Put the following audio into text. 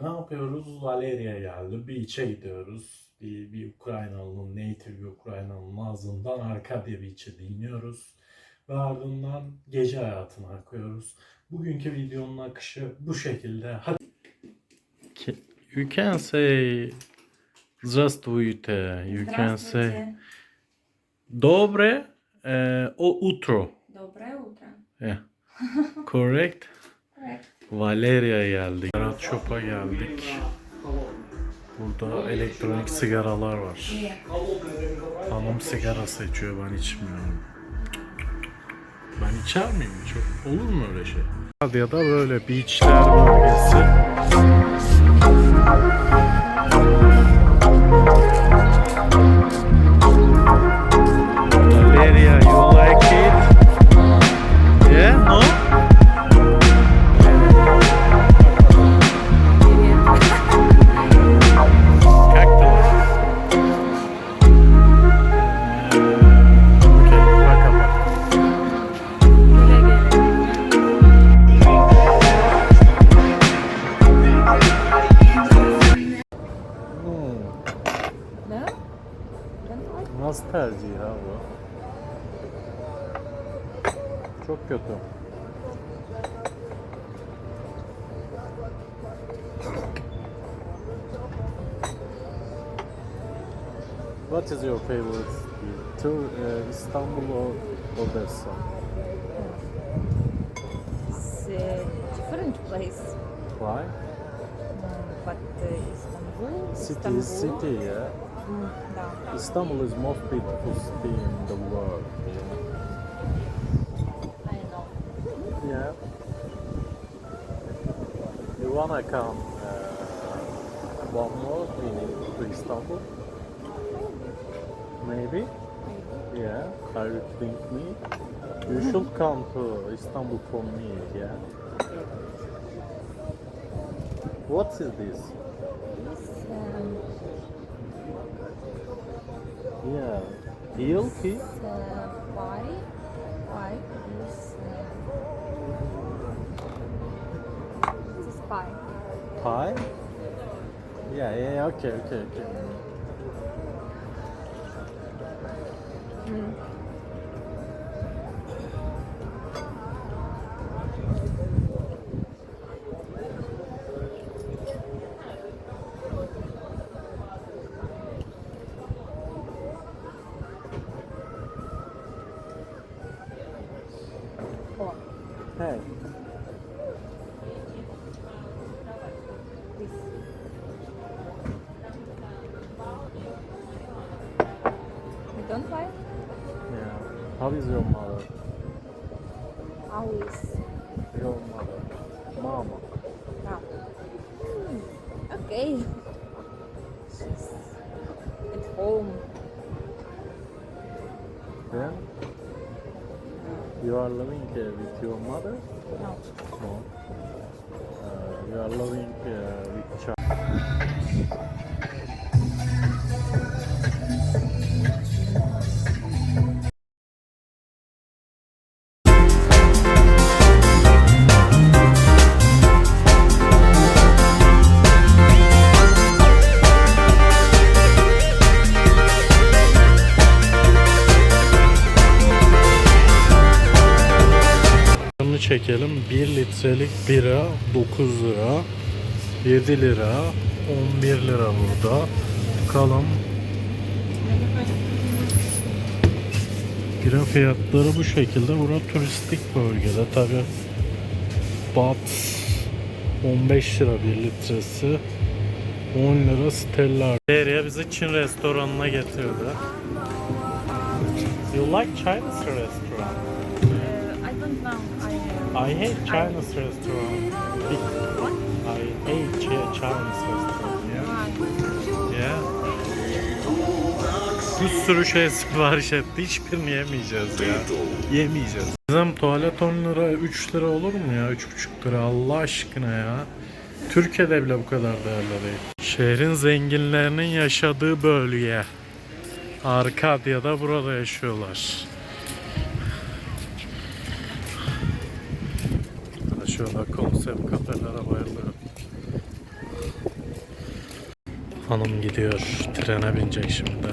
günaydın. Bugün ne yapıyoruz? Valeria'ya geldi. Bir içe gidiyoruz. Bir, bir Ukraynalı'nın, native bir Ukraynalı'nın ağzından Arkadya Beach'i dinliyoruz. Ve ardından gece hayatına akıyoruz. Bugünkü videonun akışı bu şekilde. Hadi. You can say Здравствуйте. You can say Здравствуйте. Dobre e, o utro. Доброе утро. Yeah. Correct. Correct. Valeria geldik. Berat Shop'a geldik. Burada elektronik sigaralar var. Hanım sigara seçiyor ben içmiyorum. Ben içer miyim? Çok olur mu öyle şey? Ya da böyle beachler bölgesi. De nasıl tercih ya bu? Çok kötü. What is your favorite? Tur uh, İstanbul or Odessa? It's a different place. Why? Mm, But uh, Istanbul. City Istanbul. is city, yeah. Istanbul is most beautiful city in the world. I know. Yeah. You wanna come uh, one more in, to Istanbul? Maybe? Yeah. Are you think me? You should come to Istanbul for me, yeah? What is? This, um, Yeah. Heel key? this uh, pie. Pie is. Uh, this is pie. Pie? Yeah, yeah, yeah, okay, okay, okay. Mm. Hey. You don't like? Yeah. How is your mother? How is Your mother. Mama. now? Hmm, okay. She's at home. You are living uh, with your mother? No. No. Uh, you are living uh, with child. Çekelim. 1 litrelik bira 9 lira. 7 lira. 11 lira burada. Bakalım. Bira fiyatları bu şekilde. Bura turistik bölgede tabi. Bat 15 lira 1 litresi. 10 lira Stella. Derya bizi Çin restoranına getirdi. You like Chinese restaurant? I, hate Chinese restaurant. what? I hate Chi- Chinese restaurant. Yeah. Yeah. Bir sürü şey sipariş etti. Hiçbirini yemeyeceğiz ya. Yemeyeceğiz. Bizim tuvalet 10 lira 3 lira olur mu ya? 3,5 lira Allah aşkına ya. Türkiye'de bile bu kadar değerli değil. Şehrin zenginlerinin yaşadığı bölge. Arkadya'da burada yaşıyorlar. Şöyle konsept kafelere bayılıyorum. Hanım gidiyor. Trene binecek şimdi.